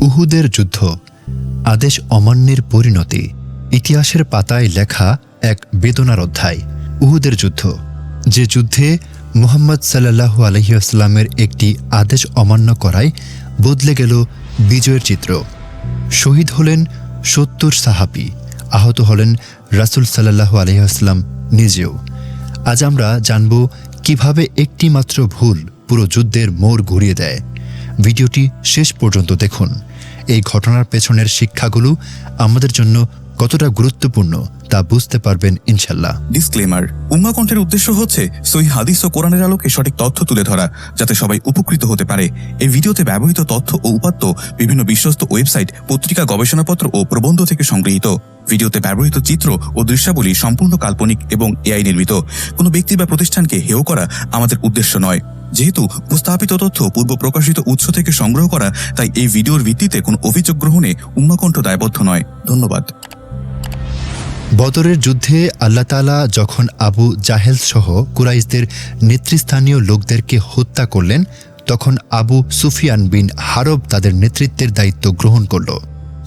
উহুদের যুদ্ধ, আদেশ অমান্যের পরিণতি, ইতিহাসের পাতায় লেখা এক বেদনার অধ্যায়, উহুদের যুদ্ধ, যে যুদ্ধে মুহাম্মদ সাল্লাহু আলহিউসলামের একটি আদেশ অমান্য করায় বদলে গেল বিজয়ের চিত্র। শহীদ হলেন সত্তর সাহাবি, আহত হলেন রাসুল সাল্লাহু আলহিহাস্লাম নিজেও। আজ আমরা জানব কীভাবে একটি মাত্র ভুল পুরো যুদ্ধের মোড় ঘুরিয়ে দেয়। ভিডিওটি শেষ পর্যন্ত দেখুন। এই ঘটনার পেছনের শিক্ষাগুলো আমাদের জন্য কতটা গুরুত্বপূর্ণ তা বুঝতে পারবেন ইনশাল্লাহ ডিসক্লেমার উম্মা কণ্ঠের উদ্দেশ্য হচ্ছে সই হাদিস ও কোরআনের আলোকে সঠিক তথ্য তুলে ধরা, যাতে সবাই উপকৃত হতে পারে। এই ভিডিওতে ব্যবহৃত তথ্য ও উপাত্ত বিভিন্ন বিশ্বস্ত ওয়েবসাইট, পত্রিকা, গবেষণাপত্র ও প্রবন্ধ থেকে সংগৃহীত। ভিডিওতে ব্যবহৃত চিত্র ও দৃশ্যাবলী সম্পূর্ণ কাল্পনিক এবং এআই নির্মিত। কোনো ব্যক্তি বা প্রতিষ্ঠানকে হেয় করা আমাদের উদ্দেশ্য নয়। যেহেতু উপস্থাপিত তথ্য পূর্ব প্রকাশিত উৎস থেকে সংগ্রহ করা, তাই এই ভিডিওর ভিত্তিতে কোনো অভিযোগ গ্রহণে উম্মাকণ্ঠ দায়বদ্ধ নয়। ধন্যবাদ। বদরের যুদ্ধে আল্লাহ তালা যখন আবু জাহেল সহ কুরাইশদের নেতৃস্থানীয় লোকদেরকে হত্যা করলেন, তখন আবু সুফিয়ান বিন হারব তাদের নেতৃত্বের দায়িত্ব গ্রহণ করল।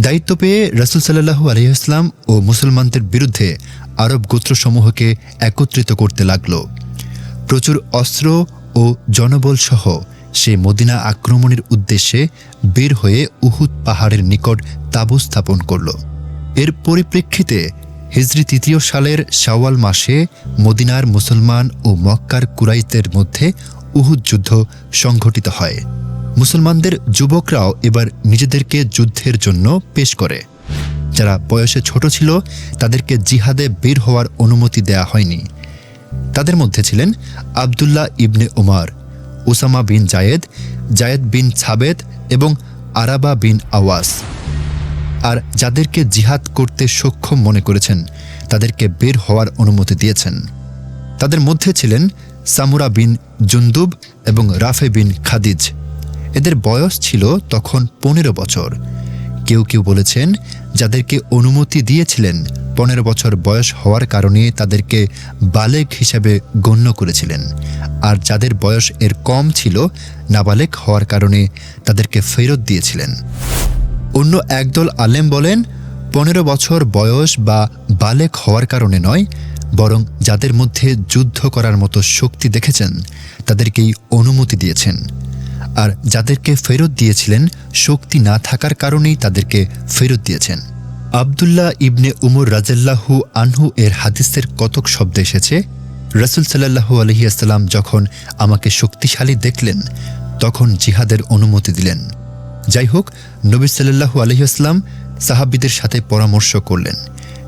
দায়িত্ব পেয়ে রসুল সাল্লাহু আলহিহাস্লাম ও মুসলমানদের বিরুদ্ধে আরব গোত্রসমূহকে একত্রিত করতে লাগল। প্রচুর অস্ত্র ও জনবল সহ সে মদিনা আক্রমণের উদ্দেশ্যে বের হয়ে উহুদ পাহাড়ের নিকট তাবু স্থাপন করল। এর পরিপ্রেক্ষিতে হিজরি তৃতীয় সালের শাওয়াল মাসে মদিনার মুসলমান ও মক্কার কুরাইতের মধ্যে উহুদ যুদ্ধ সংঘটিত হয়। মুসলমানদের যুবকরাও এবার নিজেদেরকে যুদ্ধের জন্য পেশ করে। যারা বয়সে ছোট ছিল, তাদেরকে জিহাদে বের হওয়ার অনুমতি দেয়া হয়নি। তাদের মধ্যে ছিলেন Abdullah ibn Umar Osama bin Zaid Zaid bin Thabit এবং আরাবা বিন আওয়াস। আর যাদেরকে জিহাদ করতে সক্ষম মনে করেছেন, তাদেরকে বের হওয়ার অনুমতি দিয়েছেন। তাদের মধ্যে ছিলেন সামুরা বিন জুন্দুব এবং রাফে বিন খাদিজ। এদের বয়স ছিল তখন পনেরো বছর। কেউ কেউ বলেছেন, যাদেরকে অনুমতি দিয়েছিলেন, পনেরো বছর বয়স হওয়ার কারণে তাদেরকে বালেক হিসাবে গণ্য করেছিলেন। আর যাদের বয়স এর কম ছিল, নাবালেক হওয়ার কারণে তাদেরকে ফেরত দিয়েছিলেন। অন্য একদল আলেম বলেন, পনেরো বছর বয়স বা বালেক হওয়ার কারণে নয়, বরং যাদের মধ্যে যুদ্ধ করার মতো শক্তি দেখেছেন, তাদেরকেই অনুমতি দিয়েছেন। আর যাদেরকে ফেরত দিয়েছিলেন, শক্তি না থাকার কারণেই তাদেরকে ফেরত দিয়েছেন। আবদুল্লাহ ইবনে উমর রাজাল্লাহু আনহু এর হাদিসের কতক শব্দ এসেছে? রসুল সাল্লাহু আলহিয়াস্লাম যখন আমাকে শক্তিশালী দেখলেন, তখন জিহাদের অনুমতি দিলেন। যাই হোক, নবী সাল্লাহু আলহিহাস্লাম সাহাবিদের সাথে পরামর্শ করলেন।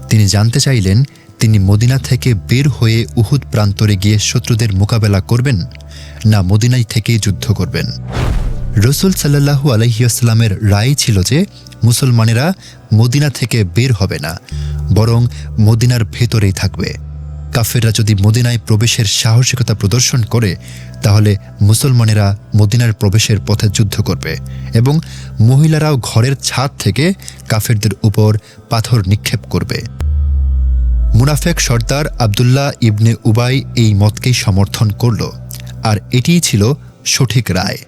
তিনি জানতে চাইলেন, তিনি মদিনা থেকে বের হয়ে উহুদ প্রান্তরে গিয়ে শত্রুদের মোকাবেলা করবেন? না মদিনায় থেকেই যুদ্ধ করবেন। রসুল সাল্লাহু আলহিউসালামের রায় ছিল যে, মুসলমানেরা মদিনা থেকে বের হবে না, বরং মদিনার ভেতরেই থাকবে। কাফেররা যদি মদিনায় প্রবেশের সাহসিকতা প্রদর্শন করে, তাহলে মুসলমানেরা মদিনার প্রবেশের পথে যুদ্ধ করবে এবং মহিলারাও ঘরের ছাদ থেকে কাফেরদের উপর পাথর নিক্ষেপ করবে। মুনাফেক সর্দার আবদুল্লাহ ইবনে উবাই এই মতকেই সমর্থন করল। আর এটিই ছিল সঠিক রায়।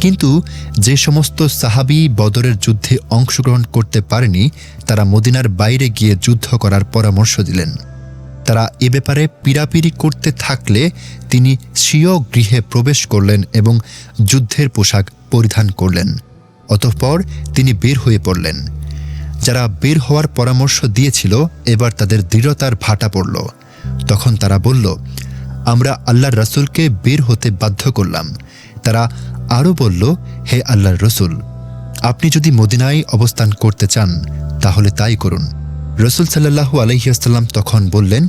কিন্তু যে সমস্ত সাহাবি বদরের যুদ্ধে অংশগ্রহণ করতে পারেনি, তারা মদিনার বাইরে গিয়ে যুদ্ধ করার পরামর্শ দিলেন। তারা এ ব্যাপারে পীড়াপিড়ি করতে থাকলে তিনি স্বীয় গৃহে প্রবেশ করলেন এবং যুদ্ধের পোশাক পরিধান করলেন। অতঃপর তিনি বের হয়ে পড়লেন। যারা বের হওয়ার পরামর্শ দিয়েছিল, এবার তাদের দৃঢ়তার ভাটা পড়ল। তখন তারা বলল আমরা আল্লাহর রসুলকে বের হতে বাধ্য করলাম। তারা আরও বলল, হে আল্লাহর রসুল, আপনি যদি মদিনায় অবস্থান করতে চান, তাহলে তাই করুন। রসুল সাল্লাহু আলহিয়াস্লাম তখন বললেন,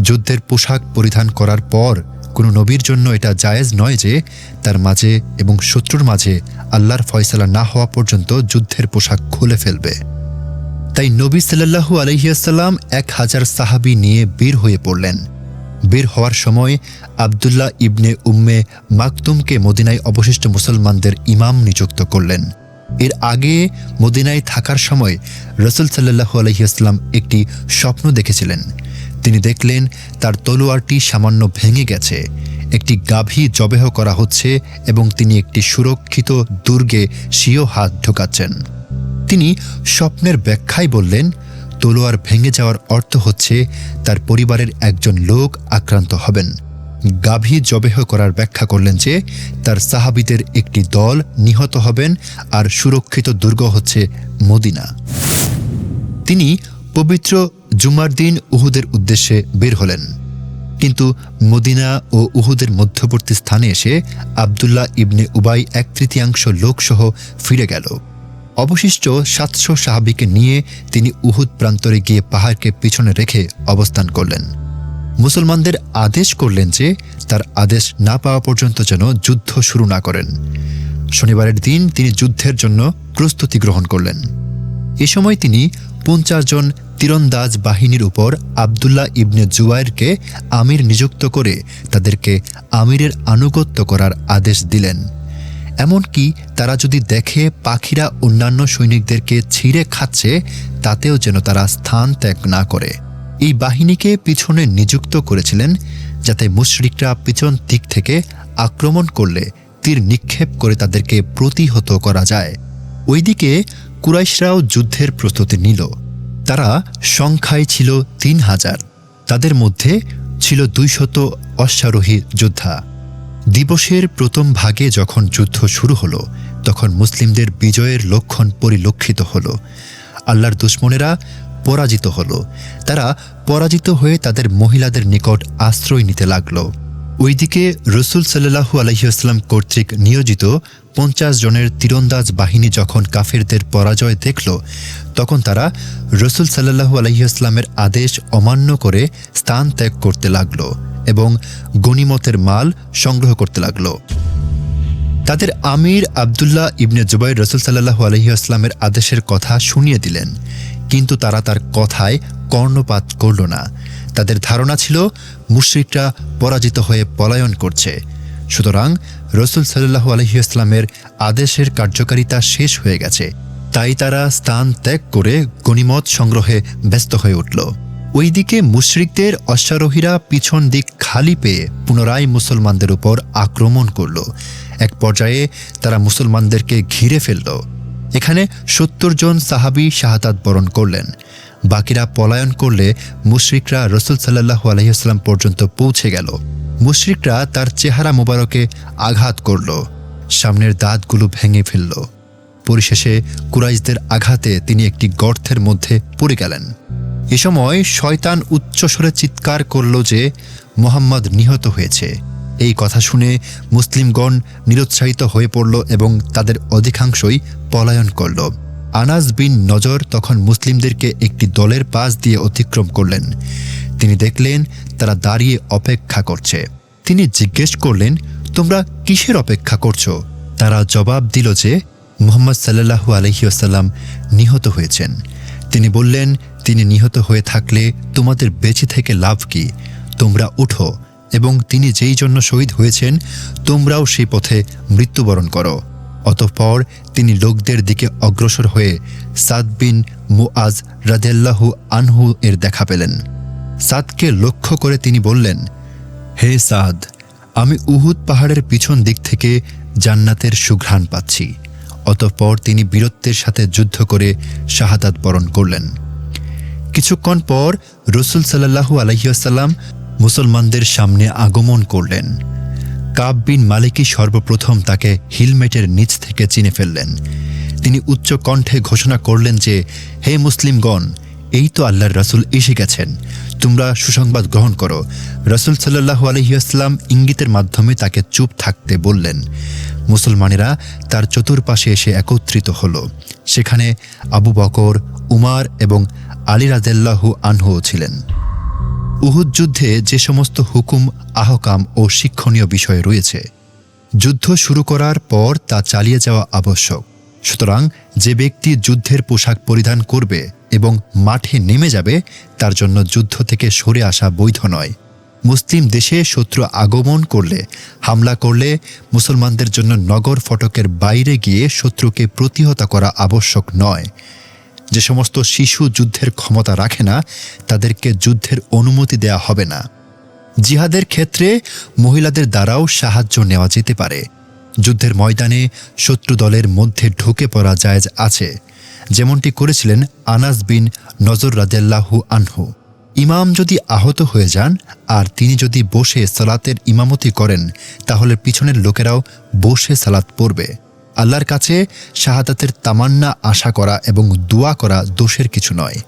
যুদ্ধের পোশাক পরিধান করার পর কোনো নবীর জন্য এটা জায়েজ নয় যে তার মাঝে এবং শত্রুর মাঝে আল্লাহর ফয়সালা না হওয়া পর্যন্ত যুদ্ধের পোশাক খুলে ফেলবে। তাই নবী সাল্লাহু আলহিয়াস্লাম এক হাজার সাহাবি নিয়ে বের হয়ে পড়লেন। বের হওয়ার সময় আবদুল্লাহ ইবনে উম্মে মাকতুমকে মদিনায় অবশিষ্ট মুসলমানদের ইমাম নিযুক্ত করলেন। এর আগে মদিনায় থাকার সময় রসুল সাল্লাহু আলহিহাস্লাম একটি স্বপ্ন দেখেছিলেন। তিনি দেখলেন তার তলোয়ারটি সামান্য ভেঙে গেছে। একটি গাভী জবেহ করা হচ্ছে এবং তিনি একটি সুরক্ষিত দুর্গে স্বীয় হাত ঢোকাচ্ছেন। তিনি স্বপ্নের ব্যাখ্যায় বললেন তলোয়ার ভেঙে যাওয়ার অর্থ হচ্ছে তার পরিবারের একজন লোক আক্রান্ত হবেন। গাভী জবেহ করার ব্যাখ্যা করলেন যে তার সাহাবিদের একটি দল নিহত হবেন আর সুরক্ষিত দুর্গ হচ্ছে মদিনা। তিনি পবিত্র জুমার দিন উহুদের উদ্দেশ্যে বের হলেন। কিন্তু মদিনা ও উহুদের মধ্যবর্তী স্থানে এসে আবদুল্লাহ ইবনে উবাই এক তৃতীয়াংশ লোকসহ ফিরে গেল। অবশিষ্ট সাতশো সাহাবিকে নিয়ে তিনি উহুদ প্রান্তরে গিয়ে পাহাড়কে পিছনে রেখে অবস্থান করলেন। মুসলমানদের আদেশ করলেন যে তার আদেশ না পাওয়া পর্যন্ত যেন যুদ্ধ শুরু না করেন। শনিবারের দিন তিনি যুদ্ধের জন্য প্রস্তুতি গ্রহণ করলেন। এ সময় তিনি পঞ্চাশ জন তীরন্দাজ বাহিনীর উপর আবদুল্লাহ ইবনে জুবাইরকে আমির নিযুক্ত করে তাদেরকে আমিরের আনুগত্য করার আদেশ দিলেন। এমনকি তারা যদি দেখে পাখিরা অন্যান্য সৈনিকদেরকে ছিঁড়ে খাচ্ছে, তাতেও যেন তারা স্থান ত্যাগ না করে। এই বাহিনীকে পিছনে নিযুক্ত করেছিলেন, যাতে মুশরিকরা পিছন দিক থেকে আক্রমণ করলে তীর নিক্ষেপ করে তাদেরকে প্রতিহত করা যায়। ওইদিকে কুরাইশরাও যুদ্ধের প্রস্তুতি নিল। তারা সংখ্যায় ছিল তিন হাজার, তাদের মধ্যে ছিল দুইশত অশ্বারোহী যোদ্ধা। দিবসের প্রথম ভাগে যখন যুদ্ধ শুরু হলো, তখন মুসলিমদের বিজয়ের লক্ষণ পরিলক্ষিত হলো। আল্লাহর দুশ্মনেরা পরাজিত হলো। তারা পরাজিত হয়ে তাদের মহিলাদের নিকট আশ্রয় নিতে লাগল। ওইদিকে রসুল সাল্লাহু আলহিউসলাম কর্তৃক নিয়োজিত পঞ্চাশ জনের তীরন্দাজ বাহিনী যখন কাফেরদের পরাজয় দেখল, তখন তারা রসুল সাল্লাহু আলহিউসলামের আদেশ অমান্য করে স্থান ত্যাগ করতে লাগল। এবং গনিমতের মাল সংগ্রহ করতে লাগল। তাদের আমির আবদুল্লাহ ইবনে জুবাই রসুল সাল্লাহু আলহিউসলামের আদেশের কথা শুনিয়ে দিলেন। কিন্তু তারা তার কথায় কর্ণপাত করল না। তাদের ধারণা ছিল, মুশ্রিকরা পরাজিত হয়ে পলায়ন করছে। সুতরাং রসুল সাল্লাহু আলহিউসলামের আদেশের কার্যকারিতা শেষ হয়ে গেছে। তাই তারা স্থান ত্যাগ করে গণিমত সংগ্রহে ব্যস্ত হয়ে উঠল। ওইদিকে মুশরিকদের অশ্বারোহীরা পিছন দিক খালি পেয়ে পুনরায় মুসলমানদের উপর আক্রমণ করল। এক পর্যায়ে তারা মুসলমানদেরকে ঘিরে ফেলল। এখানে সত্তর জন সাহাবি শাহাদাত বরণ করলেন। বাকিরা পলায়ন করলে মুশরিকরা রসুল সাল্লাহু আলহিহাস্লাম পর্যন্ত পৌঁছে গেল। মুশরিকরা তার চেহারা মোবারকে আঘাত করল। সামনের দাঁতগুলো ভেঙে ফেলল। পরিশেষে কুরাইশদের আঘাতে তিনি একটি গর্তের মধ্যে পড়ে গেলেন। এ সময় শয়তান উচ্চস্বরে চিৎকার করল যে মোহাম্মদ নিহত হয়েছে। এই কথা শুনে মুসলিমগণ নিরুৎসাহিত হয়ে পড়ল এবং তাদের অধিকাংশই পলায়ন করল। আনাস বিন নজর তখন মুসলিমদেরকে একটি দলের পাশ দিয়ে অতিক্রম করলেন। তিনি দেখলেন তারা দাঁড়িয়ে অপেক্ষা করছে। তিনি জিজ্ঞেস করলেন, তোমরা কিসের অপেক্ষা করছ? তারা জবাব দিল যে, মোহাম্মদ সাল্লাহু আলহিউসাল্লাম নিহত হয়েছেন। তিনি বললেন তিনি নিহত হয়ে থাকলে তোমাদের বেঁচে থেকে লাভ কি? তোমরা উঠো, এবং তিনি যেই জন্য শহীদ হয়েছেন, তোমরাও সেই পথে মৃত্যুবরণ করো। অতঃপর তিনি লোকদের দিকে অগ্রসর হয়ে সাদ বিন মুআজ রাদেল্লাহু আনহু এর দেখা পেলেন। সাদকে লক্ষ্য করে তিনি বললেন, হে সাদ, আমি উহুদ পাহাড়ের পিছন দিক থেকে জান্নাতের সুঘ্রাণ পাচ্ছি। অতঃপর তিনি বীরত্বের সাথে যুদ্ধ করে শাহাদাত বরণ করলেন। কিছুক্ষণ পর রসুল সাল্লাহু আলহিউসাল্লাম মুসলমানদের সামনে আগমন করলেন। কাব বিন মালিকই সর্বপ্রথম তাকে হিলমেটের নিচ থেকে চিনে ফেললেন। তিনি উচ্চ কণ্ঠে ঘোষণা করলেন যে, হে মুসলিমগণ, এই তো আল্লাহর রাসুল এসে গেছেন। তোমরা সুসংবাদ গ্রহণ করো। রসুল সাল্লাহু আলহিউসলাম ইঙ্গিতের মাধ্যমে তাকে চুপ থাকতে বললেন। মুসলমানেরা তার চতুর্পাশে এসে একত্রিত হল। সেখানে আবু বকর, উমার এবং আলী রাজেল্লাহু আনহু ছিলেন। উহুদ যুদ্ধে যে সমস্ত হুকুম, আহকাম ও শিক্ষণীয় বিষয় রয়েছে, যুদ্ধ শুরু করার পর তা চালিয়ে যাওয়া আবশ্যক। সুতরাং যে ব্যক্তি যুদ্ধের পোশাক পরিধান করবে এবং মাঠে নেমে যাবে, তার জন্য যুদ্ধ থেকে সরে আসা বৈধ নয়। মুসলিম দেশে শত্রু আগমন করলে, হামলা করলে মুসলমানদের জন্য নগর ফটকের বাইরে গিয়ে শত্রুকে প্রতিহত করা আবশ্যক নয়। যে সমস্ত শিশু যুদ্ধের ক্ষমতা রাখে না, তাদেরকে যুদ্ধের অনুমতি দেয়া হবে না। জিহাদের ক্ষেত্রে মহিলাদের দ্বারাও সাহায্য নেওয়া যেতে পারে। যুদ্ধের ময়দানে শত্রু দলের মধ্যে ঢুকে পড়া জায়জ আছে, যেমনটি করেছিলেন আনাস বিন নজর রাদেল্লাহু আনহু। ইমাম যদি আহত হয়ে যান, আর তিনি যদি বসে সালাতের ইমামতি করেন, তাহলে পিছনের লোকেরাও বসে সালাত পড়বে। আল্লাহর কাছে শাহাদাতের তামান্না, আশা করা এবং দোয়া করা দোষের কিছু নয়।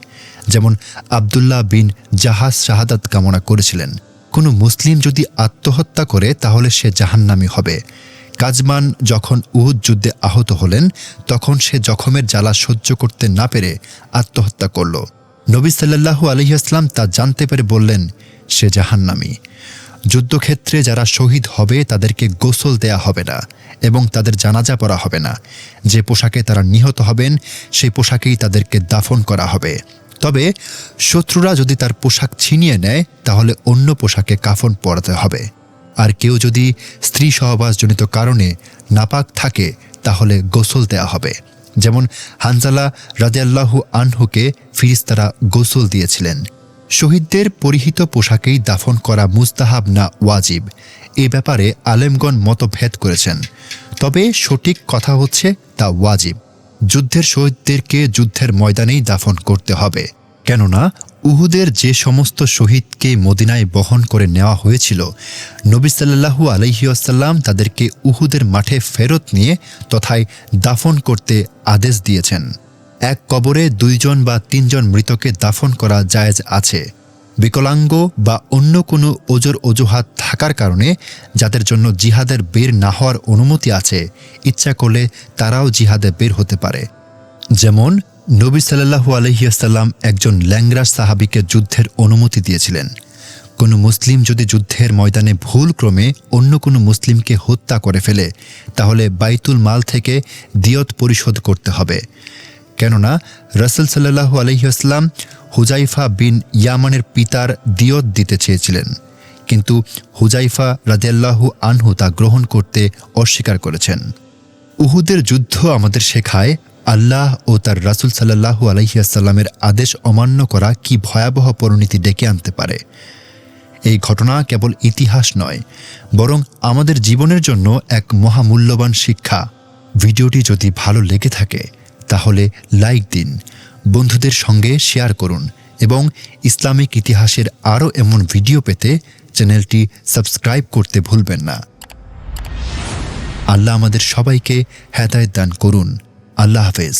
যেমন আবদুল্লাহ বিন জাহাজ শাহাদাত কামনা করেছিলেন, কোনো মুসলিম যদি আত্মহত্যা করে তাহলে সে জাহান্নামি হবে। কাজমান যখন উহুদ যুদ্ধে আহত হলেন, তখন সে জখমের জ্বালা সহ্য করতে না পেরে আত্মহত্যা করল। নবী সাল্লাল্লাহু আলহিহাস্লাম তা জানতে পেরে বললেন, সে জাহান্নামি। যুদ্ধক্ষেত্রে যারা শহীদ হবে, তাদেরকে গোসল দেয়া হবে না এবং তাদের জানাজা পড়া হবে না। যে পোশাকে তারা নিহত হবেন, সেই পোশাকেই তাদেরকে দাফন করা হবে। তবে শত্রুরা যদি তার পোশাক ছিনিয়ে নেয়, তাহলে অন্য পোশাকে কাফন পরাতে হবে। আর কেউ যদি স্ত্রী সহবাসজনিত কারণে নাপাক থাকে, তাহলে গোসল দেয়া হবে। যেমন হানজালা রাজিয়াল্লাহু আনহুকে ফিরিস্তারা গোসল দিয়েছিলেন। শহীদদের পরিহিত পোশাকেই দাফন করা মুস্তাহাব না ওয়াজিব। এ ব্যাপারে আলেমগণ মতভেদ করেছেন। তবে সঠিক কথা হচ্ছে, তা ওয়াজিব। যুদ্ধের শহীদদেরকে যুদ্ধের ময়দানেই দাফন করতে হবে। কেননা, উহুদের যে সমস্ত শহীদকে মদিনায় বহন করে নেওয়া হয়েছিল, নবী সাল্লাহু আলহিউসাল্লাম তাদেরকে উহুদের মাঠে ফেরত নিয়ে তথায় দাফন করতে আদেশ দিয়েছেন। এক কবরে দুইজন বা তিনজন মৃতকে দাফন করা জায়েজ আছে। বিকলাঙ্গ বা অন্য কোনো ওজোর অজুহাত থাকার কারণে যাদের জন্য জিহাদের বের না হওয়ার অনুমতি আছে, ইচ্ছা করলে তারাও জিহাদে বের হতে পারে। যেমন, নবী সাল্লাহু আলহিয়াসাল্লাম একজন ল্যাংরা সাহাবিকে যুদ্ধের অনুমতি দিয়েছিলেন। কোনো মুসলিম যদি যুদ্ধের ময়দানে ভুল ক্রমে অন্য কোনো মুসলিমকে হত্যা করে ফেলে, তাহলে বাইতুল মাল থেকে দিয়ত পরিশোধ করতে হবে। কেননা রসুল সাল্লাহু আলহিহাস্লাম হুজাইফা বিন ইয়ামানের পিতার দিয়ত দিতে চেয়েছিলেন। কিন্তু হুজাইফা রাজিয়াল্লাহু আনহু তা গ্রহণ করতে অস্বীকার করেছেন। উহুদের যুদ্ধ আমাদের শেখায় আল্লাহ ও তার রাসুল সাল্লাহু আলহিয়াসাল্লামের আদেশ অমান্য করা কি ভয়াবহ পরিণতি ডেকে আনতে পারে। এই ঘটনা কেবল ইতিহাস নয়, বরং আমাদের জীবনের জন্য এক মহামূল্যবান শিক্ষা। ভিডিওটি যদি ভালো লেগে থাকে তাহলে লাইক দিন, বন্ধুদের সঙ্গে শেয়ার করুন এবং ইসলামিক ইতিহাসের আরও এমন ভিডিও পেতে চ্যানেলটি সাবস্ক্রাইব করতে ভুলবেন না। আল্লাহ আমাদের সবাইকে হেদায়ত দান করুন। আল্লাহ হাফেজ।